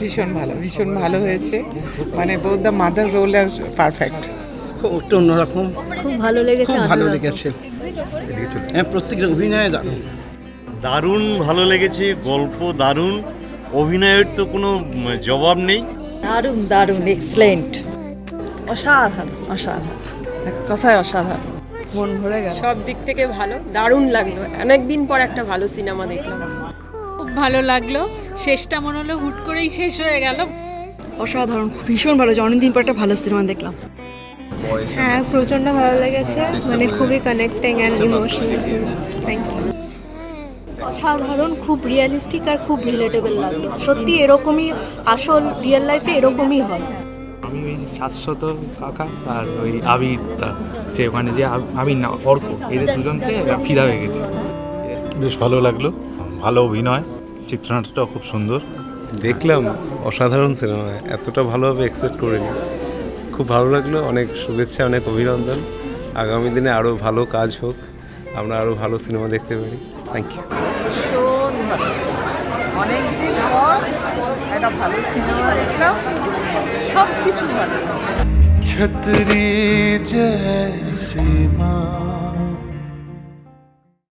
ভীষণ ভালো ভীষণ ভালো হয়েছে। মানে বোধ দ্য মাদার রোল আর পারফেক্ট একটু অন্যরকম। খুব ভালো লেগেছে খুব ভালো লেগেছে। হ্যাঁ প্রত্যেকটা অভিনয় দারুণ দারুণ ভালো লেগেছে গল্প দারুণ। অভিনয়ের তো কোনো জবাব নেই। দারুণ দারুণ এক্সেলেন্ট অসাধারণ অসাধারণ। এক কথায় অসাধারণ। মন ভরে গেল। সব দিক থেকে ভালো দারুণ লাগল। অনেকদিন পর একটা ভালো সিনেমা দেখলাম। খুব ভালো লাগল। শেষটা মনে হলো হুট করেই শেষ হয়ে গেল। অসাধারণ ভীষণ ভালো। অনেকদিন পর একটা ভালো সিনেমা দেখলাম। হ্যাঁ প্রচণ্ড ভালো লেগেছে। মানে খুবই connecting and emotional thank you অসাধারণ খুব রিয়েলিস্টিক আর খুব রিলেটেবল লাগল। সত্যি এরকমই আসল রিয়েল লাইফে এরকমই হয়। আমি ওই শাশ্বত কাকা আর ওই আবির যে মানে যে আব- আবির না অর্ক এদের দুজনকে ফিদা হয়ে গেছি। বেশ ভালো লাগল ভালো অভিনয় চিত্রনাট্যটাও খুব সুন্দর। দেখলাম অসাধারণ সিনেমা এতটা ভালোভাবে এক্সপেক্ট করিনি। খুব ভালো লাগল অনেক শুভেচ্ছা অনেক অভিনন্দন। আগামী দিনে আরও ভালো কাজ হোক আমরা আরও ভালো সিনেমা দেখতে পারি। থ্যাংক ইউ ভীষণ ভালো। অনেকদিন পর একটা ভালো সিনেমা দেখলাম। छतरी जैसी माँ।